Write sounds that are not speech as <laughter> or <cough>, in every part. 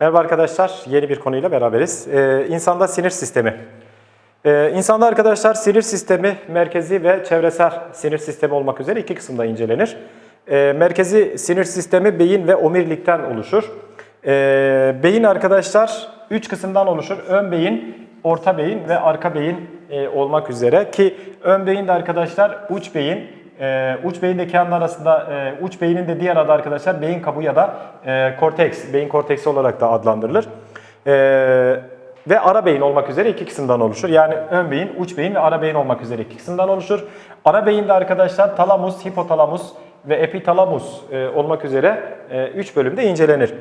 Merhaba arkadaşlar, yeni bir konuyla beraberiz. Ee, insanda sinir sistemi. Ee, insanda arkadaşlar sinir sistemi merkezi ve çevresel sinir sistemi olmak üzere iki kısımda incelenir. Ee, merkezi sinir sistemi beyin ve omurilikten oluşur. Ee, beyin arkadaşlar üç kısımdan oluşur. Ön beyin, orta beyin ve arka beyin e, olmak üzere ki ön beyin de arkadaşlar uç beyin, ee, uç beyin kendi arasında e, uç beynin de diğer adı arkadaşlar beyin kabuğu ya da e, korteks, beyin korteksi olarak da adlandırılır. Ee, ve ara beyin olmak üzere iki kısımdan oluşur. Yani ön beyin, uç beyin ve ara beyin olmak üzere iki kısımdan oluşur. Ara beyinde arkadaşlar talamus, hipotalamus ve epitalamus e, olmak üzere 3 bölümde incelenir.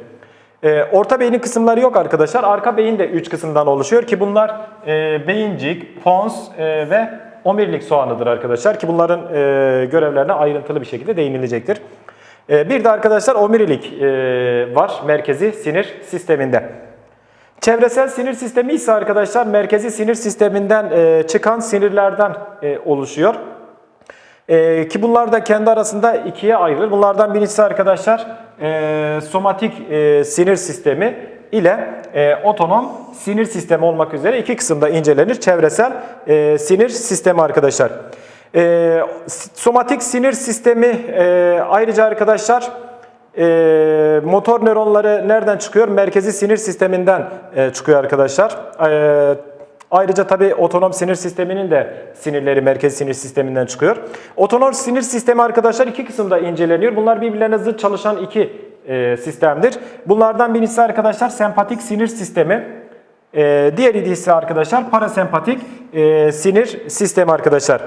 E, orta beynin kısımları yok arkadaşlar. Arka beyin de 3 kısımdan oluşuyor ki bunlar e, beyincik, pons e, ve omurilik soğanıdır arkadaşlar ki bunların e, görevlerine ayrıntılı bir şekilde değinilecektir. E, bir de arkadaşlar omurilik e, var merkezi sinir sisteminde. Çevresel sinir sistemi ise arkadaşlar merkezi sinir sisteminden e, çıkan sinirlerden e, oluşuyor. E, ki bunlar da kendi arasında ikiye ayrılır. Bunlardan birincisi arkadaşlar e, somatik e, sinir sistemi ile e, otonom sinir sistemi olmak üzere iki kısımda incelenir. Çevresel e, sinir sistemi arkadaşlar. E, somatik sinir sistemi e, ayrıca arkadaşlar e, motor nöronları nereden çıkıyor? Merkezi sinir sisteminden e, çıkıyor arkadaşlar. E, Ayrıca tabi otonom sinir sisteminin de sinirleri merkez sinir sisteminden çıkıyor. Otonom sinir sistemi arkadaşlar iki kısımda inceleniyor. Bunlar birbirlerine zıt çalışan iki e, sistemdir. Bunlardan birisi arkadaşlar sempatik sinir sistemi. E, diğeri ise arkadaşlar parasempatik e, sinir sistemi arkadaşlar.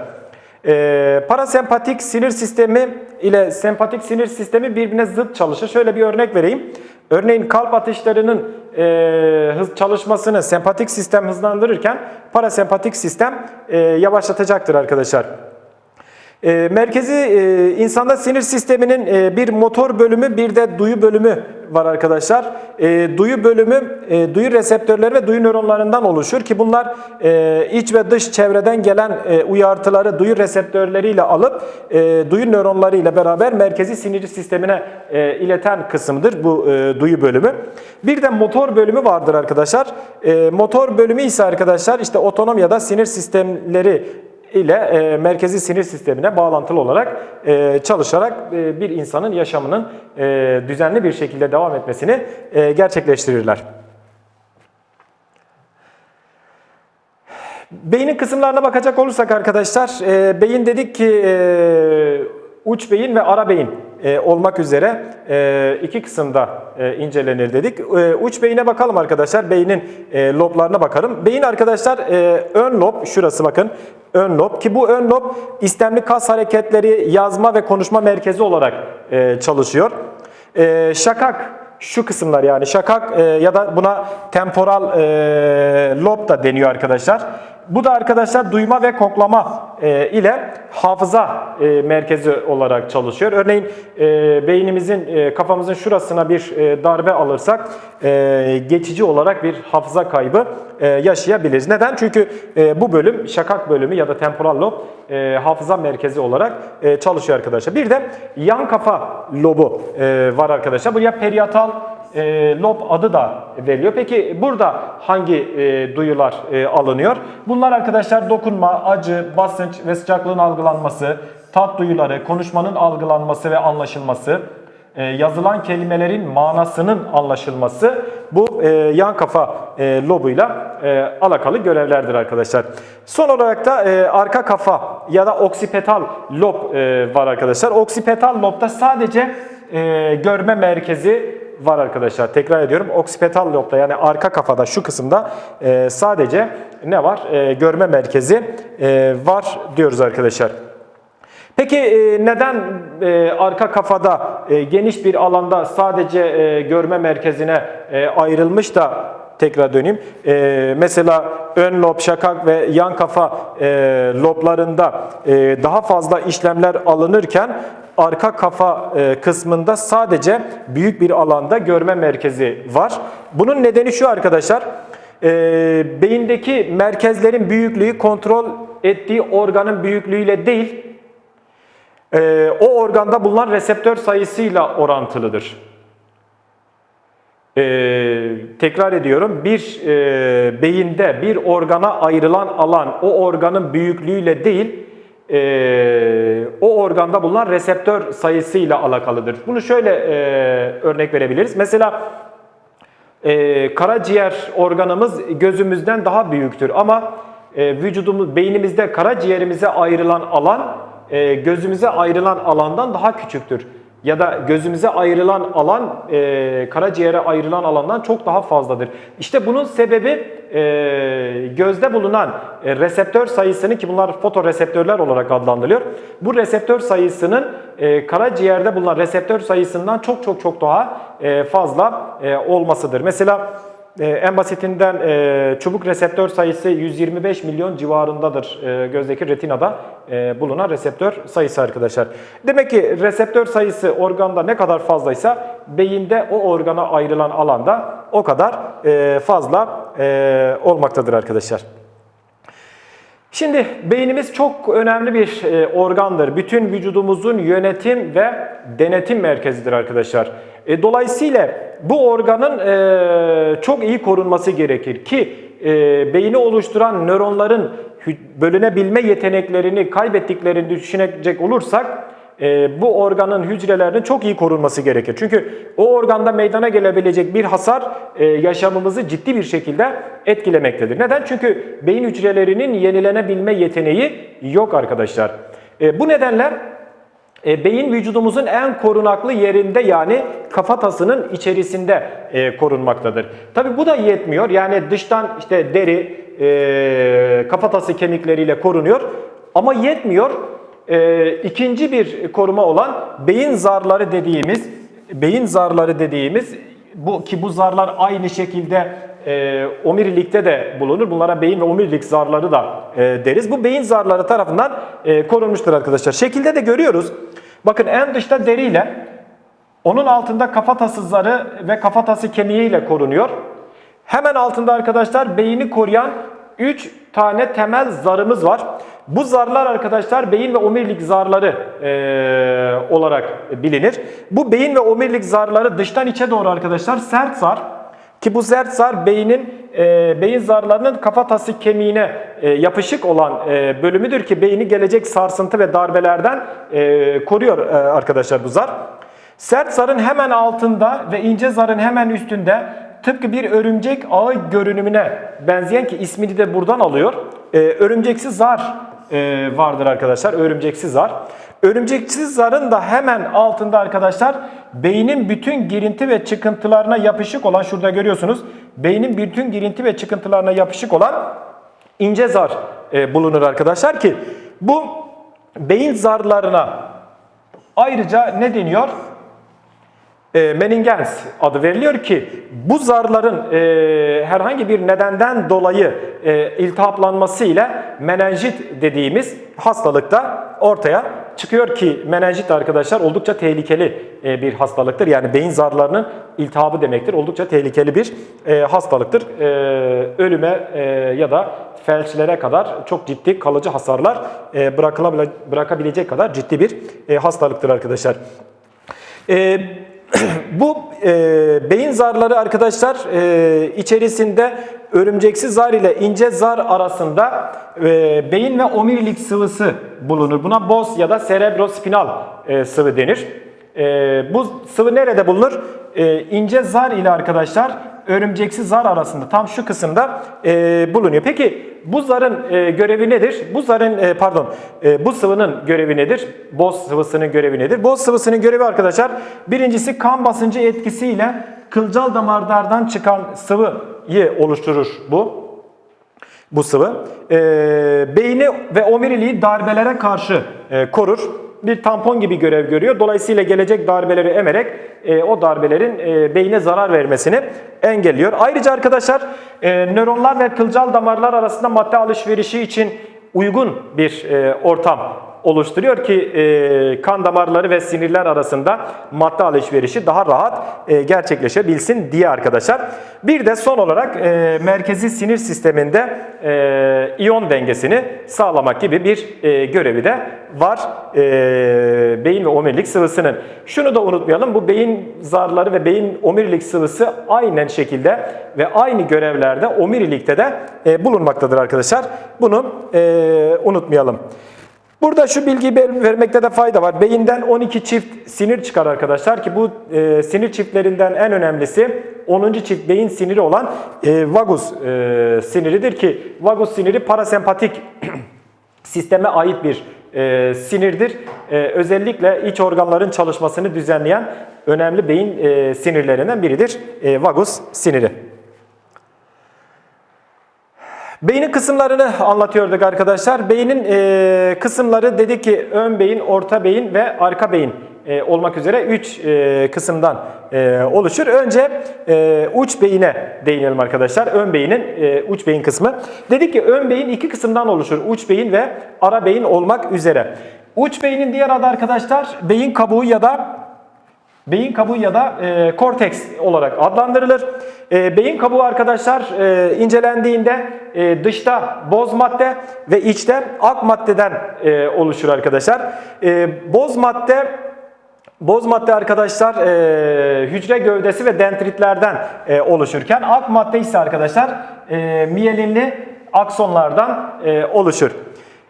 E, parasempatik sinir sistemi ile sempatik sinir sistemi birbirine zıt çalışır. Şöyle bir örnek vereyim. Örneğin kalp atışlarının e, hız çalışmasını sempatik sistem hızlandırırken parasempatik sistem e, yavaşlatacaktır arkadaşlar. E, merkezi e, insanda sinir sisteminin e, bir motor bölümü bir de duyu bölümü var arkadaşlar. E, duyu bölümü e, duyu reseptörleri ve duyu nöronlarından oluşur ki bunlar iç ve dış çevreden gelen e, uyartıları duyu reseptörleriyle alıp e, duyu nöronları ile beraber merkezi sinir sistemine e, ileten kısımdır bu e, duyu bölümü. Bir de motor bölümü vardır arkadaşlar. Motor bölümü ise arkadaşlar işte otonom ya da sinir sistemleri ile e, merkezi sinir sistemine bağlantılı olarak e, çalışarak e, bir insanın yaşamının e, düzenli bir şekilde devam etmesini e, gerçekleştirirler. Beynin kısımlarına bakacak olursak arkadaşlar, e, beyin dedik ki e, uç beyin ve ara beyin e, olmak üzere e, iki kısımda e, incelenir dedik. Uç beyine bakalım arkadaşlar, beynin loblarına bakalım. Beyin arkadaşlar ön lob, şurası bakın, ön lob ki bu ön lob istemli kas hareketleri yazma ve konuşma merkezi olarak çalışıyor. Şakak şu kısımlar yani şakak ya da buna temporal lob da deniyor arkadaşlar. Bu da arkadaşlar duyma ve koklama e, ile hafıza e, merkezi olarak çalışıyor. Örneğin e, beynimizin, e, kafamızın şurasına bir e, darbe alırsak e, geçici olarak bir hafıza kaybı e, yaşayabiliriz. Neden? Çünkü e, bu bölüm, şakak bölümü ya da temporal lob e, hafıza merkezi olarak e, çalışıyor arkadaşlar. Bir de yan kafa lobu e, var arkadaşlar. Buraya periatal e, lob adı da veriliyor. Peki burada hangi e, duyular e, alınıyor? Bunlar arkadaşlar dokunma, acı, basınç ve sıcaklığın algılanması, tat duyuları, konuşmanın algılanması ve anlaşılması, e, yazılan kelimelerin manasının anlaşılması bu e, yan kafa e, lobuyla e, alakalı görevlerdir arkadaşlar. Son olarak da e, arka kafa ya da oksipetal lob e, var arkadaşlar. Oksipetal lobda sadece e, görme merkezi var arkadaşlar. Tekrar ediyorum. Oksipetal lobda yani arka kafada şu kısımda e, sadece ne var? E, görme merkezi e, var diyoruz arkadaşlar. Peki e, neden e, arka kafada e, geniş bir alanda sadece görme merkezine ayrılmış da tekrar döneyim. Mesela ön lob, şakak ve yan kafa loblarında daha fazla işlemler alınırken arka kafa e, kısmında sadece büyük bir alanda görme merkezi var. Bunun nedeni şu arkadaşlar. E, beyindeki merkezlerin büyüklüğü kontrol ettiği organın büyüklüğüyle değil, e, o organda bulunan reseptör sayısıyla orantılıdır. E, tekrar ediyorum bir e, beyinde bir organa ayrılan alan o organın büyüklüğüyle değil e, o organda bulunan reseptör sayısıyla alakalıdır. Bunu şöyle e, örnek verebiliriz. Mesela e, karaciğer organımız gözümüzden daha büyüktür ama e, vücudumuz, beynimizde karaciğerimize ayrılan alan e, gözümüze ayrılan alandan daha küçüktür. Ya da gözümüze ayrılan alan e, karaciğere ayrılan alandan çok daha fazladır. İşte bunun sebebi e, gözde bulunan e, reseptör sayısının ki bunlar fotoreseptörler olarak adlandırılıyor. Bu reseptör sayısının e, karaciğerde bulunan reseptör sayısından çok çok çok daha e, fazla e, olmasıdır. Mesela en basitinden e, çubuk reseptör sayısı 125 milyon civarındadır e, gözdeki retinada e, bulunan reseptör sayısı arkadaşlar. Demek ki reseptör sayısı organda ne kadar fazlaysa beyinde o organa ayrılan alanda o kadar fazla olmaktadır arkadaşlar. Şimdi beynimiz çok önemli bir organdır. Bütün vücudumuzun yönetim ve denetim merkezidir arkadaşlar. Dolayısıyla bu organın e, çok iyi korunması gerekir ki e, beyni oluşturan nöronların bölünebilme yeteneklerini kaybettiklerini düşünecek olursak e, bu organın hücrelerinin çok iyi korunması gerekir. Çünkü o organda meydana gelebilecek bir hasar e, yaşamımızı ciddi bir şekilde etkilemektedir. Neden? Çünkü beyin hücrelerinin yenilenebilme yeteneği yok arkadaşlar. E, bu nedenle e, beyin vücudumuzun en korunaklı yerinde yani kafatasının içerisinde e, korunmaktadır. Tabi bu da yetmiyor. Yani dıştan işte deri, e, kafatası kemikleriyle korunuyor ama yetmiyor. E, ikinci bir koruma olan beyin zarları dediğimiz, beyin zarları dediğimiz bu ki bu zarlar aynı şekilde e, omurilikte de bulunur. Bunlara beyin ve omurilik zarları da e, deriz. Bu beyin zarları tarafından e, korunmuştur arkadaşlar. Şekilde de görüyoruz. Bakın en dışta deriyle onun altında kafatası zarı ve kafatası kemiğiyle korunuyor. Hemen altında arkadaşlar beyni koruyan 3 tane temel zarımız var. Bu zarlar arkadaşlar beyin ve omurilik zarları e, olarak bilinir. Bu beyin ve omurilik zarları dıştan içe doğru arkadaşlar sert zar. Ki bu sert zar beynin e, beyin zarlarının kafatası kemiğine e, yapışık olan e, bölümüdür ki beyni gelecek sarsıntı ve darbelerden e, koruyor e, arkadaşlar bu zar. Sert zarın hemen altında ve ince zarın hemen üstünde tıpkı bir örümcek ağı görünümüne benzeyen ki ismini de buradan alıyor. E, örümceksi zar vardır arkadaşlar. Örümceksi zar. Örümceksiz zarın da hemen altında arkadaşlar beynin bütün girinti ve çıkıntılarına yapışık olan şurada görüyorsunuz. Beynin bütün girinti ve çıkıntılarına yapışık olan ince zar e, bulunur arkadaşlar ki bu beyin zarlarına ayrıca ne deniyor? E, meningens adı veriliyor ki bu zarların e, herhangi bir nedenden dolayı e, iltihaplanması ile menenjit dediğimiz hastalıkta ortaya çıkıyor ki menenjit arkadaşlar oldukça tehlikeli e, bir hastalıktır. Yani beyin zarlarının iltihabı demektir. Oldukça tehlikeli bir e, hastalıktır. E, ölüme e, ya da felçlere kadar çok ciddi kalıcı hasarlar e, bırakılabile- bırakabilecek kadar ciddi bir e, hastalıktır arkadaşlar. E, <clears throat> bu e, beyin zarları arkadaşlar e, içerisinde örümceksi zar ile ince zar arasında e, beyin ve omurilik sıvısı bulunur. Buna boz ya da cerebrospinal e, sıvı denir. E, bu sıvı nerede bulunur? E, ince zar ile arkadaşlar örümceksi zar arasında tam şu kısımda e, bulunuyor. Peki bu zarın e, görevi nedir? Bu zarın e, pardon e, bu sıvının görevi nedir? Boz sıvısının görevi nedir? Boz sıvısının görevi arkadaşlar birincisi kan basıncı etkisiyle kılcal damarlardan çıkan sıvıyı oluşturur bu bu sıvı. E, beyni ve omuriliği darbelere karşı e, korur. Bir tampon gibi görev görüyor. Dolayısıyla gelecek darbeleri emerek e, o darbelerin e, beyne zarar vermesini engelliyor. Ayrıca arkadaşlar e, nöronlar ve kılcal damarlar arasında madde alışverişi için uygun bir e, ortam oluşturuyor ki e, kan damarları ve sinirler arasında madde alışverişi daha rahat e, gerçekleşebilsin diye arkadaşlar. Bir de son olarak e, merkezi sinir sisteminde e, iyon dengesini sağlamak gibi bir e, görevi de var e, beyin ve omurilik sıvısının. Şunu da unutmayalım bu beyin zarları ve beyin omurilik sıvısı aynen şekilde ve aynı görevlerde omurilikte de e, bulunmaktadır arkadaşlar. Bunu e, unutmayalım. Burada şu bilgiyi ver- vermekte de fayda var. Beyinden 12 çift sinir çıkar arkadaşlar ki bu e, sinir çiftlerinden en önemlisi 10. çift beyin siniri olan e, vagus e, siniridir ki vagus siniri parasempatik <clears throat> sisteme ait bir e, sinirdir. E, özellikle iç organların çalışmasını düzenleyen önemli beyin e, sinirlerinden biridir e, vagus siniri. Beynin kısımlarını anlatıyorduk arkadaşlar. Beynin e, kısımları dedik ki ön beyin, orta beyin ve arka beyin e, olmak üzere 3 e, kısımdan e, oluşur. Önce e, uç beyine değinelim arkadaşlar. Ön beynin e, uç beyin kısmı. Dedik ki ön beyin iki kısımdan oluşur. Uç beyin ve ara beyin olmak üzere. Uç beynin diğer adı arkadaşlar beyin kabuğu ya da Beyin kabuğu ya da e, korteks olarak adlandırılır. E, beyin kabuğu arkadaşlar e, incelendiğinde e, dışta boz madde ve içte ak maddeden e, oluşur arkadaşlar. E, boz madde Boz madde arkadaşlar e, hücre gövdesi ve dendritlerden e, oluşurken ak madde ise arkadaşlar e, miyelinli aksonlardan e, oluşur.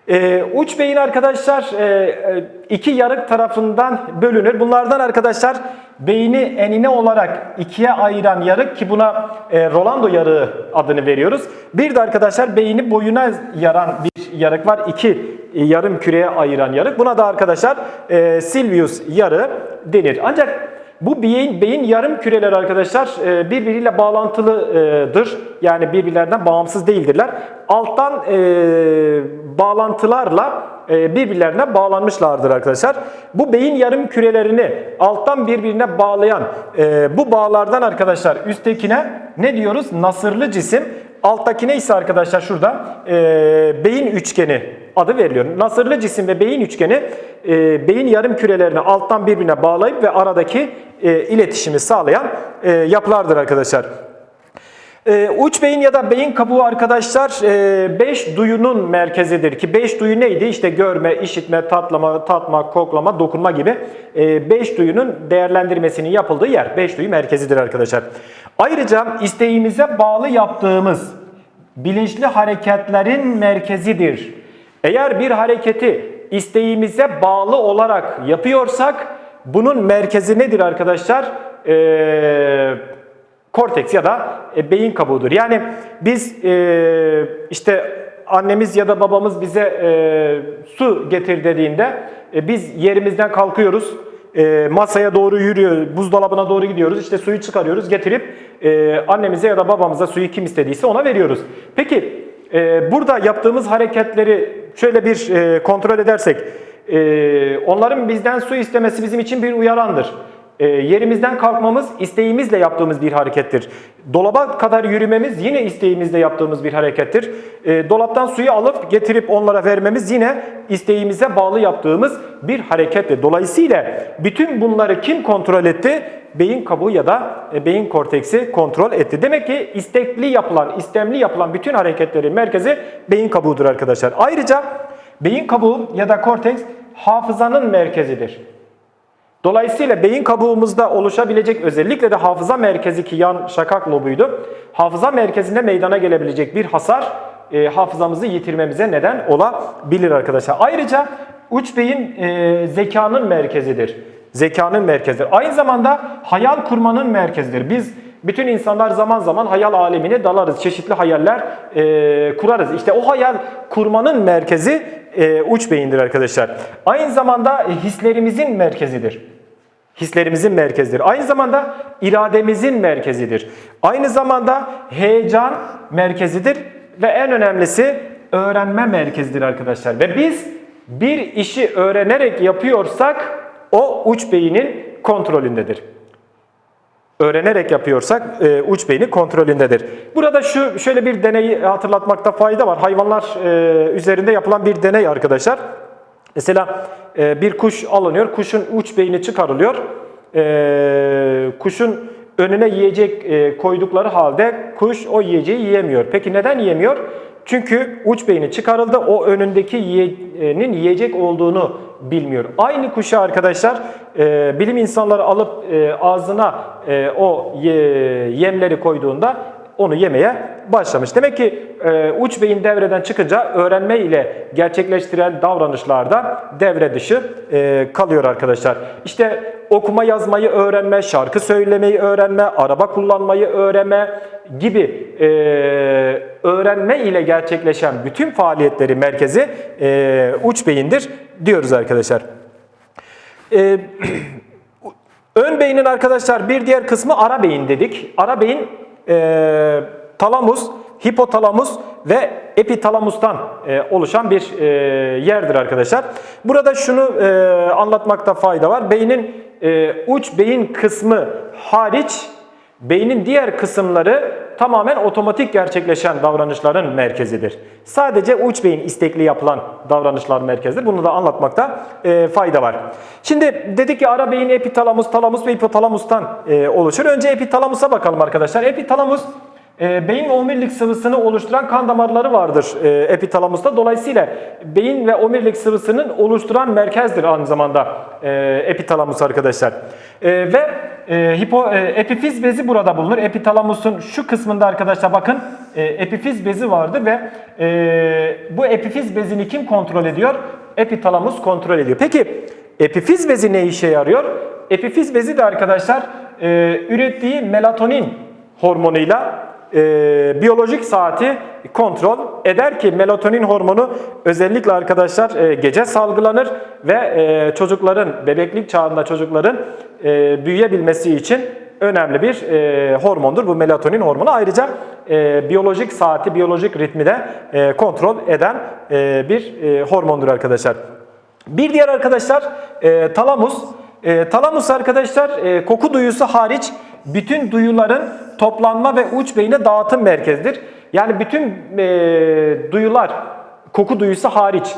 E, uç beyin arkadaşlar e, e, iki yarık tarafından bölünür. Bunlardan arkadaşlar beyni enine olarak ikiye ayıran yarık ki buna e, Rolando yarığı adını veriyoruz. Bir de arkadaşlar beyni boyuna yaran bir yarık var. İki e, yarım küreye ayıran yarık. Buna da arkadaşlar e, Silvius yarığı denir. Ancak bu beyin, beyin yarım küreler arkadaşlar e, birbiriyle bağlantılıdır. Yani birbirlerinden bağımsız değildirler. Alttan e, bağlantılarla e, birbirlerine bağlanmışlardır arkadaşlar. Bu beyin yarım kürelerini alttan birbirine bağlayan e, bu bağlardan arkadaşlar üsttekine ne diyoruz? Nasırlı cisim. Alttakine ise arkadaşlar şurada e, beyin üçgeni adı veriliyor. Nasırlı cisim ve beyin üçgeni e, beyin yarım kürelerini alttan birbirine bağlayıp ve aradaki e, iletişimi sağlayan e, yapılardır arkadaşlar. E, uç beyin ya da beyin kabuğu arkadaşlar 5 duyunun merkezidir ki 5 duyu neydi? İşte görme, işitme, tatlama, tatma, koklama, dokunma gibi 5 duyunun değerlendirmesinin yapıldığı yer 5 duyu merkezidir arkadaşlar. Ayrıca isteğimize bağlı yaptığımız bilinçli hareketlerin merkezidir. Eğer bir hareketi isteğimize bağlı olarak yapıyorsak bunun merkezi nedir arkadaşlar? Eee korteks ya da e, beyin kabuğudur. Yani biz e, işte annemiz ya da babamız bize e, su getir dediğinde e, biz yerimizden kalkıyoruz. E, masaya doğru yürüyor, buzdolabına doğru gidiyoruz. İşte suyu çıkarıyoruz, getirip e, annemize ya da babamıza suyu kim istediyse ona veriyoruz. Peki e, burada yaptığımız hareketleri şöyle bir e, kontrol edersek, e, onların bizden su istemesi bizim için bir uyarandır. E, yerimizden kalkmamız isteğimizle yaptığımız bir harekettir. Dolaba kadar yürümemiz yine isteğimizle yaptığımız bir harekettir. E, dolaptan suyu alıp getirip onlara vermemiz yine isteğimize bağlı yaptığımız bir harekettir. Dolayısıyla bütün bunları kim kontrol etti? Beyin kabuğu ya da e, beyin korteksi kontrol etti. Demek ki istekli yapılan, istemli yapılan bütün hareketlerin merkezi beyin kabuğudur arkadaşlar. Ayrıca beyin kabuğu ya da korteks hafızanın merkezidir. Dolayısıyla beyin kabuğumuzda oluşabilecek özellikle de hafıza merkezi ki yan şakak lobuydu. Hafıza merkezinde meydana gelebilecek bir hasar e, hafızamızı yitirmemize neden olabilir arkadaşlar. Ayrıca uç beyin e, zekanın merkezidir. Zekanın merkezidir. Aynı zamanda hayal kurmanın merkezidir. Biz bütün insanlar zaman zaman hayal alemine dalarız. Çeşitli hayaller e, kurarız. İşte o hayal kurmanın merkezi e, uç beyindir arkadaşlar. Aynı zamanda hislerimizin merkezidir. Hislerimizin merkezidir. Aynı zamanda irademizin merkezidir. Aynı zamanda heyecan merkezidir ve en önemlisi öğrenme merkezidir arkadaşlar. Ve biz bir işi öğrenerek yapıyorsak o uç beynin kontrolündedir öğrenerek yapıyorsak e, uç beyni kontrolündedir. Burada şu şöyle bir deneyi hatırlatmakta fayda var. Hayvanlar e, üzerinde yapılan bir deney arkadaşlar. Mesela e, bir kuş alınıyor, kuşun uç beyni çıkarılıyor. E, kuşun önüne yiyecek e, koydukları halde kuş o yiyeceği yiyemiyor. Peki neden yiyemiyor? Çünkü uç beyni çıkarıldı, o önündeki yiyenin yiyecek olduğunu bilmiyor. Aynı kuşu arkadaşlar e, bilim insanları alıp e, ağzına e, o ye, yemleri koyduğunda onu yemeye başlamış. Demek ki e, uç beyin devreden çıkınca öğrenme ile gerçekleştiren davranışlarda devre dışı e, kalıyor arkadaşlar. İşte okuma yazmayı öğrenme, şarkı söylemeyi öğrenme, araba kullanmayı öğrenme gibi e, öğrenme ile gerçekleşen bütün faaliyetleri merkezi e, uç beyindir diyoruz arkadaşlar. E, <clears throat> ön beynin arkadaşlar bir diğer kısmı ara beyin dedik. Ara beyin e, talamus, hipotalamus ve epitalamustan e, oluşan bir e, yerdir arkadaşlar. Burada şunu e, anlatmakta fayda var. Beynin e, uç beyin kısmı hariç beynin diğer kısımları tamamen otomatik gerçekleşen davranışların merkezidir. Sadece uç beyin istekli yapılan davranışlar merkezidir. Bunu da anlatmakta e, fayda var. Şimdi dedik ki ara beyin epitalamus, talamus ve hipotalamustan e, oluşur. Önce epitalamusa bakalım arkadaşlar. Epitalamus e, beyin omurilik sıvısını oluşturan kan damarları vardır e, epitalamusta. Dolayısıyla beyin ve omurilik sıvısının oluşturan merkezdir aynı zamanda e, epitalamus arkadaşlar. E, ve e, hipo, epifiz bezi burada bulunur. Epitalamusun şu kısmında arkadaşlar bakın e, epifiz bezi vardır ve bu epifiz bezini kim kontrol ediyor? Epitalamus kontrol ediyor. Peki epifiz bezi ne işe yarıyor? Epifiz bezi de arkadaşlar ürettiği melatonin hormonuyla e, biyolojik saati kontrol eder ki melatonin hormonu özellikle arkadaşlar e, gece salgılanır ve e, çocukların bebeklik çağında çocukların e, büyüyebilmesi için önemli bir e, hormondur bu melatonin hormonu. Ayrıca e, biyolojik saati, biyolojik ritmi de e, kontrol eden e, bir e, hormondur arkadaşlar. Bir diğer arkadaşlar e, talamus. E, talamus arkadaşlar e, koku duyusu hariç bütün duyuların toplanma ve uç beyine dağıtım merkezidir. Yani bütün e, duyular koku duyusu hariç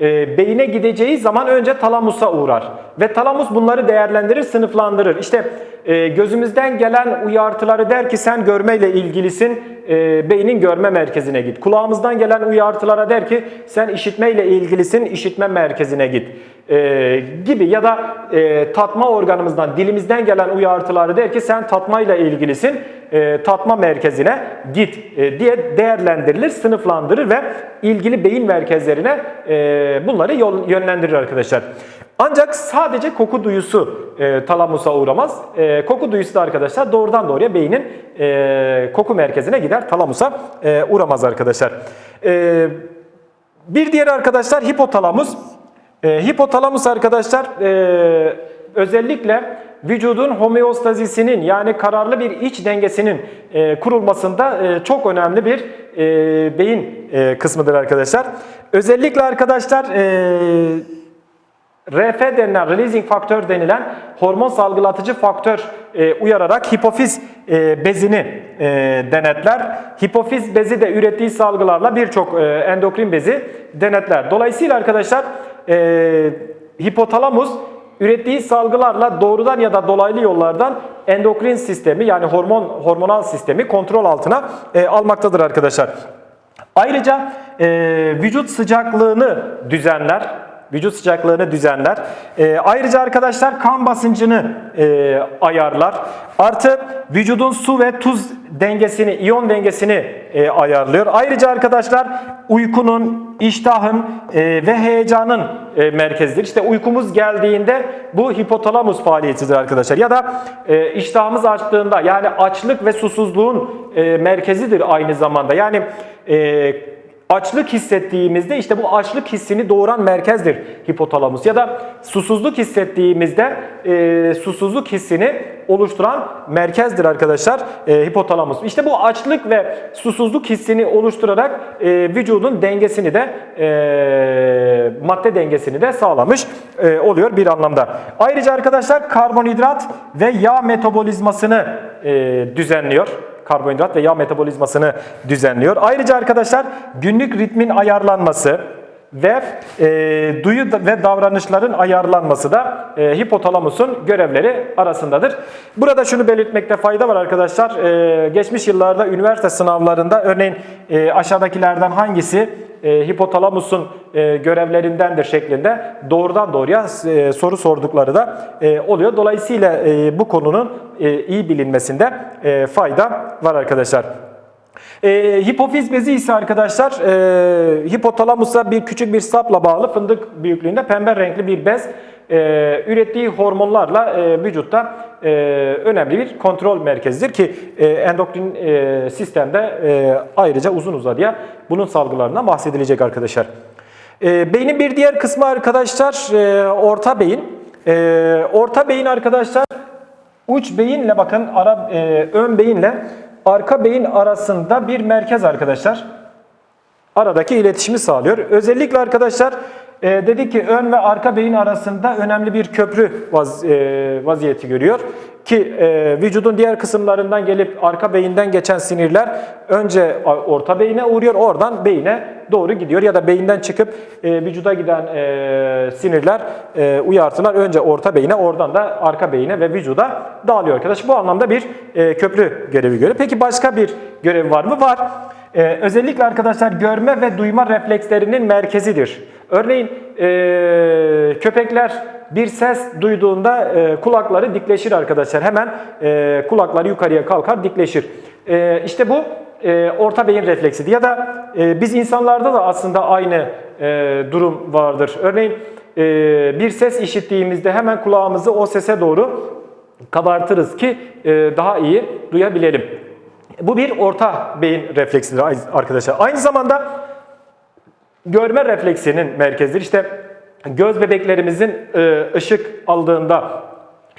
e, beyine gideceği zaman önce talamusa uğrar. Ve talamus bunları değerlendirir, sınıflandırır. İşte e, gözümüzden gelen uyartıları der ki sen görmeyle ilgilisin, e, beynin görme merkezine git. Kulağımızdan gelen uyartılara der ki sen işitmeyle ilgilisin, işitme merkezine git. E, gibi ya da e, tatma organımızdan, dilimizden gelen uyartıları der ki sen tatmayla ilgilisin, e, tatma merkezine git e, diye değerlendirilir, sınıflandırır ve ilgili beyin merkezlerine e, bunları yol, yönlendirir arkadaşlar. Ancak sadece koku duyusu e, talamusa uğramaz. E, koku duyusu da arkadaşlar doğrudan doğruya beynin e, koku merkezine gider. Talamusa e, uğramaz arkadaşlar. E, bir diğer arkadaşlar hipotalamus. E, hipotalamus arkadaşlar e, özellikle vücudun homeostazisinin yani kararlı bir iç dengesinin e, kurulmasında e, çok önemli bir e, beyin e, kısmıdır arkadaşlar. Özellikle arkadaşlar e, RF denilen, releasing faktör denilen hormon salgılatıcı faktör e, uyararak hipofiz e, bezini e, denetler. Hipofiz bezi de ürettiği salgılarla birçok e, endokrin bezi denetler. Dolayısıyla arkadaşlar e, hipotalamus ürettiği salgılarla doğrudan ya da dolaylı yollardan endokrin sistemi yani hormon hormonal sistemi kontrol altına e, almaktadır arkadaşlar. Ayrıca e, vücut sıcaklığını düzenler. Vücut sıcaklığını düzenler. E, ayrıca arkadaşlar kan basıncını e, ayarlar. Artı vücudun su ve tuz dengesini, iyon dengesini e, ayarlıyor. Ayrıca arkadaşlar uykunun, iştahın e, ve heyecanın e, merkezidir. İşte uykumuz geldiğinde bu hipotalamus faaliyetidir arkadaşlar. Ya da e, iştahımız açtığında yani açlık ve susuzluğun e, merkezidir aynı zamanda. Yani e, Açlık hissettiğimizde işte bu açlık hissini doğuran merkezdir hipotalamus. Ya da susuzluk hissettiğimizde e, susuzluk hissini oluşturan merkezdir arkadaşlar e, hipotalamus. İşte bu açlık ve susuzluk hissini oluşturarak e, vücudun dengesini de e, madde dengesini de sağlamış e, oluyor bir anlamda. Ayrıca arkadaşlar karbonhidrat ve yağ metabolizmasını e, düzenliyor karbonhidrat ve yağ metabolizmasını düzenliyor. Ayrıca arkadaşlar günlük ritmin ayarlanması, ve e, duyu ve davranışların ayarlanması da e, hipotalamusun görevleri arasındadır. Burada şunu belirtmekte fayda var arkadaşlar. E, geçmiş yıllarda üniversite sınavlarında örneğin e, aşağıdakilerden hangisi e, hipotalamusun e, görevlerindendir şeklinde doğrudan doğruya e, soru sordukları da e, oluyor. Dolayısıyla e, bu konunun e, iyi bilinmesinde e, fayda var arkadaşlar. E, hipofiz bezi ise arkadaşlar e, hipotalamusa bir küçük bir sapla bağlı fındık büyüklüğünde pembe renkli bir bez e, ürettiği hormonlarla e, vücutta e, önemli bir kontrol merkezidir ki e, endokrin e, sistemde e, ayrıca uzun uzadıya bunun salgılarından bahsedilecek arkadaşlar. E, beynin bir diğer kısmı arkadaşlar e, orta beyin. E, orta beyin arkadaşlar Uç beyinle bakın ara e, ön beyinle arka beyin arasında bir merkez arkadaşlar. Aradaki iletişimi sağlıyor. Özellikle arkadaşlar e, dedik ki ön ve arka beyin arasında önemli bir köprü vaz, e, vaziyeti görüyor. Ki e, vücudun diğer kısımlarından gelip arka beyinden geçen sinirler önce orta beyine uğruyor. Oradan beyine doğru gidiyor. Ya da beyinden çıkıp e, vücuda giden e, sinirler, e, uyartılar önce orta beyine oradan da arka beyine ve vücuda dağılıyor arkadaş. Bu anlamda bir e, köprü görevi görüyor. Peki başka bir görevi var mı? Var. Ee, özellikle arkadaşlar görme ve duyma reflekslerinin merkezidir. Örneğin e, köpekler bir ses duyduğunda e, kulakları dikleşir arkadaşlar. Hemen e, kulakları yukarıya kalkar dikleşir. E, işte bu e, orta beyin refleksidir. Ya da e, biz insanlarda da aslında aynı e, durum vardır. Örneğin e, bir ses işittiğimizde hemen kulağımızı o sese doğru kabartırız ki e, daha iyi duyabilelim. Bu bir orta beyin refleksidir arkadaşlar. Aynı zamanda görme refleksinin merkezidir. İşte göz bebeklerimizin e, ışık aldığında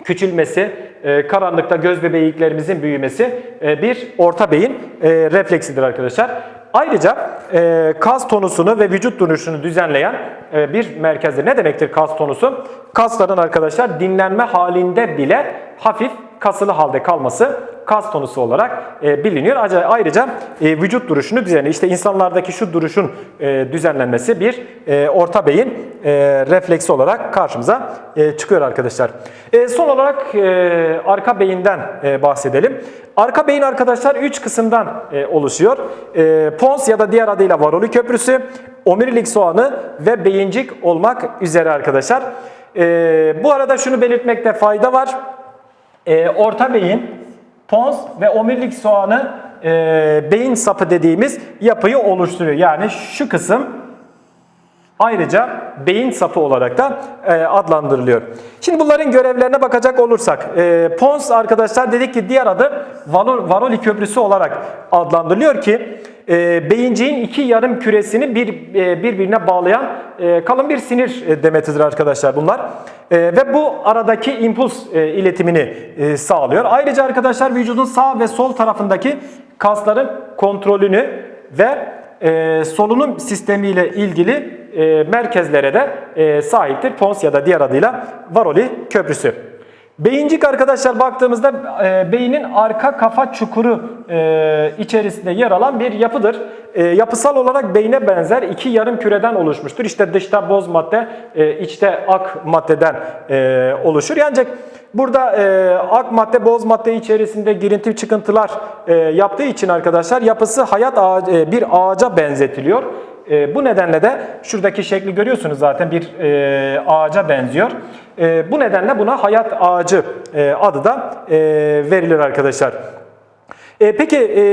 küçülmesi, e, karanlıkta göz bebeklerimizin büyümesi e, bir orta beyin refleksidir arkadaşlar. Ayrıca kas tonusunu ve vücut duruşunu düzenleyen bir merkezdir. Ne demektir kas tonusu? Kasların arkadaşlar dinlenme halinde bile hafif kasılı halde kalması kas tonusu olarak e, biliniyor. Ayrıca, e, vücut duruşunu düzenliyor. İşte insanlardaki şu duruşun e, düzenlenmesi bir e, orta beyin e, refleksi olarak karşımıza e, çıkıyor arkadaşlar. E, son olarak e, arka beyinden e, bahsedelim. Arka beyin arkadaşlar 3 kısımdan e, oluşuyor. E, pons ya da diğer adıyla varoli köprüsü, omurilik soğanı ve beyincik olmak üzere arkadaşlar. E, bu arada şunu belirtmekte fayda var. E, orta beyin, pons ve omurilik soğanı e, beyin sapı dediğimiz yapıyı oluşturuyor. Yani şu kısım ayrıca beyin sapı olarak da e, adlandırılıyor. Şimdi bunların görevlerine bakacak olursak, e, pons arkadaşlar dedik ki diğer adı Varoli Köprüsü olarak adlandırılıyor ki e, beyinciğin iki yarım küresini bir birbirine bağlayan kalın bir sinir demetidir arkadaşlar bunlar. Ve bu aradaki impuls iletimini sağlıyor. Ayrıca arkadaşlar vücudun sağ ve sol tarafındaki kasların kontrolünü ve solunum sistemiyle ilgili e, merkezlere de e, sahiptir. Pons ya da diğer adıyla Varoli Köprüsü. Beyincik arkadaşlar baktığımızda e, beynin arka kafa çukuru e, içerisinde yer alan bir yapıdır. E, yapısal olarak beyne benzer iki yarım küreden oluşmuştur. İşte dışta boz madde, e, içte ak maddeden e, oluşur. Ancak burada e, ak madde, boz madde içerisinde girinti çıkıntılar e, yaptığı için arkadaşlar yapısı hayat ağacı, e, bir ağaca benzetiliyor. E, bu nedenle de şuradaki şekli görüyorsunuz zaten bir e, ağaca benziyor. E, bu nedenle buna hayat ağacı e, adı da e, verilir arkadaşlar. E, peki e,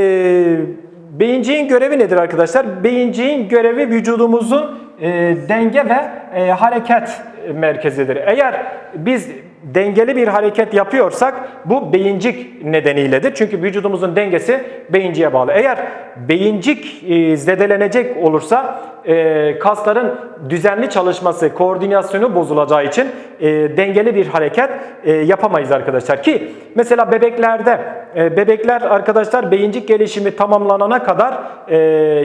beyinciğin görevi nedir arkadaşlar? Beyinciğin görevi vücudumuzun e, denge ve e, hareket merkezidir. Eğer biz dengeli bir hareket yapıyorsak bu beyincik nedeniyledir. Çünkü vücudumuzun dengesi beyinciğe bağlı. Eğer beyincik e, zedelenecek olursa e, kasların düzenli çalışması, koordinasyonu bozulacağı için e, dengeli bir hareket e, yapamayız arkadaşlar. Ki mesela bebeklerde, e, bebekler arkadaşlar beyincik gelişimi tamamlanana kadar e,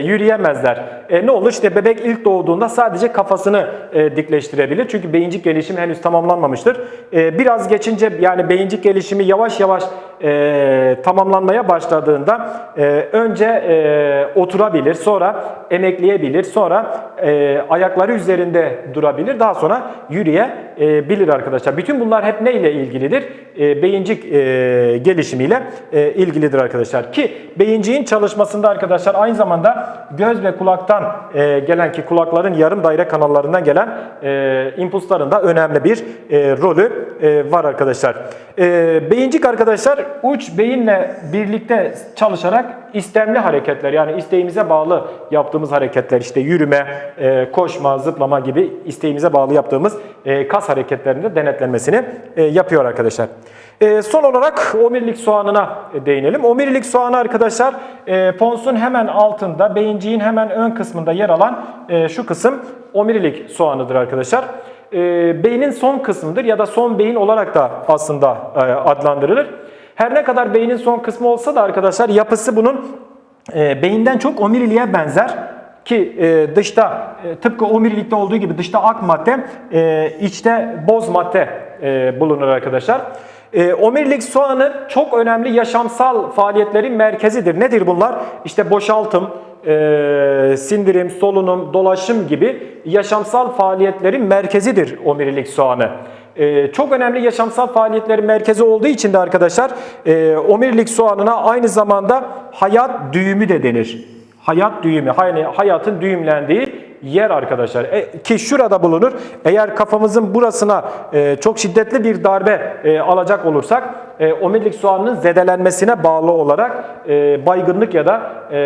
yürüyemezler. E, ne olur işte bebek ilk doğduğunda sadece kafasını e, dikleştirebilir. Çünkü beyincik gelişimi henüz tamamlanmamıştır. E, biraz geçince yani beyincik gelişimi yavaş yavaş e, tamamlanmaya başladığında e, önce e, oturabilir, sonra emekleyebilir, sonra e, ayakları üzerinde durabilir. Daha sonra yürüyebilir arkadaşlar. Bütün bunlar hep ne ile ilgilidir? E, beyincik e, gelişimiyle e, ilgilidir arkadaşlar. Ki beyinciğin çalışmasında arkadaşlar aynı zamanda göz ve kulaktan e, gelen ki kulakların yarım daire kanallarından gelen e, impulsların da önemli bir e, rolü e, var arkadaşlar. E, beyincik arkadaşlar uç beyinle birlikte çalışarak istemli hareketler yani isteğimize bağlı yaptığımız hareketler işte yürüme, e, koşma, zıplama gibi isteğimize bağlı yaptığımız e, kas hareketlerinde denetlenmesini e, yapıyor arkadaşlar. E, son olarak omurilik soğanına e, değinelim. Omurilik soğanı arkadaşlar e, ponsun hemen altında beyinciğin hemen ön kısmında yer alan e, şu kısım omurilik soğanıdır arkadaşlar. E, beynin son kısmıdır ya da son beyin olarak da aslında e, adlandırılır. Her ne kadar beynin son kısmı olsa da arkadaşlar yapısı bunun e, beyinden çok omuriliğe benzer ki e, dışta e, tıpkı omurilikte olduğu gibi dışta ak madde, e, içte boz madde e, bulunur arkadaşlar. E, omurilik soğanı çok önemli yaşamsal faaliyetlerin merkezidir. Nedir bunlar? İşte boşaltım, e, sindirim, solunum, dolaşım gibi yaşamsal faaliyetlerin merkezidir omurilik soğanı. E, çok önemli yaşamsal faaliyetlerin merkezi olduğu için de arkadaşlar e, omurilik soğanına aynı zamanda hayat düğümü de denir. Hayat düğümü, yani hayatın düğümlendiği yer arkadaşlar. E, ki şurada bulunur. Eğer kafamızın burasına e, çok şiddetli bir darbe e, alacak olursak e, omurilik soğanının zedelenmesine bağlı olarak e, baygınlık ya da e,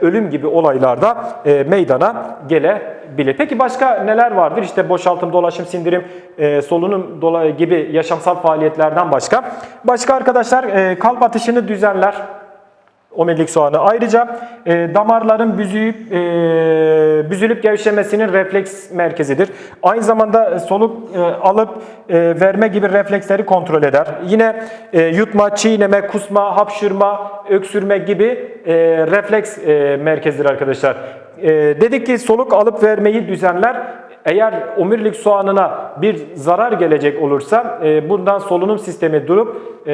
ölüm gibi olaylarda e, meydana gelebilir. Peki başka neler vardır? İşte boşaltım, dolaşım, sindirim, e, solunum dola gibi yaşamsal faaliyetlerden başka. Başka arkadaşlar e, kalp atışını düzenler. Omurilik soğanı. Ayrıca e, damarların büzüyüp e, büzülüp gevşemesinin refleks merkezidir. Aynı zamanda soluk e, alıp e, verme gibi refleksleri kontrol eder. Yine e, yutma, çiğneme, kusma, hapşırma, öksürme gibi e, refleks e, merkezidir arkadaşlar. E, dedik ki soluk alıp vermeyi düzenler. Eğer omurilik soğanına bir zarar gelecek olursa e, bundan solunum sistemi durup e,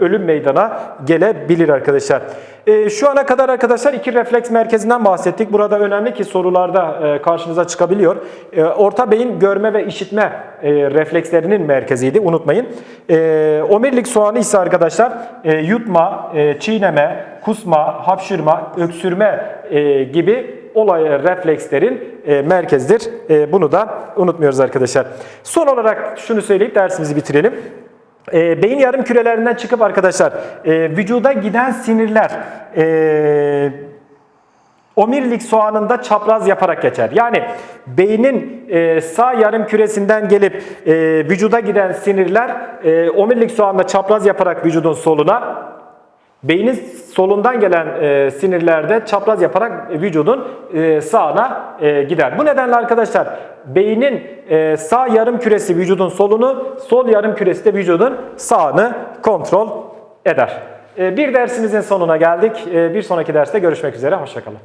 ölüm meydana gelebilir arkadaşlar. E, şu ana kadar arkadaşlar iki refleks merkezinden bahsettik. Burada önemli ki sorularda e, karşınıza çıkabiliyor. E, orta beyin görme ve işitme e, reflekslerinin merkeziydi unutmayın. E, omurilik soğanı ise arkadaşlar e, yutma, e, çiğneme, kusma, hapşırma, öksürme e, gibi olay reflekslerin e, merkezidir. E, bunu da unutmuyoruz arkadaşlar. Son olarak şunu söyleyip dersimizi bitirelim. E, beyin yarım kürelerinden çıkıp arkadaşlar e, vücuda giden sinirler e, omurilik soğanında çapraz yaparak geçer. Yani beynin e, sağ yarım küresinden gelip e, vücuda giden sinirler e, omurilik soğanında çapraz yaparak vücudun soluna Beynin solundan gelen e, sinirlerde çapraz yaparak vücudun e, sağına e, gider. Bu nedenle arkadaşlar beynin e, sağ yarım küresi vücudun solunu, sol yarım küresi de vücudun sağını kontrol eder. E, bir dersimizin sonuna geldik. E, bir sonraki derste görüşmek üzere. Hoşçakalın.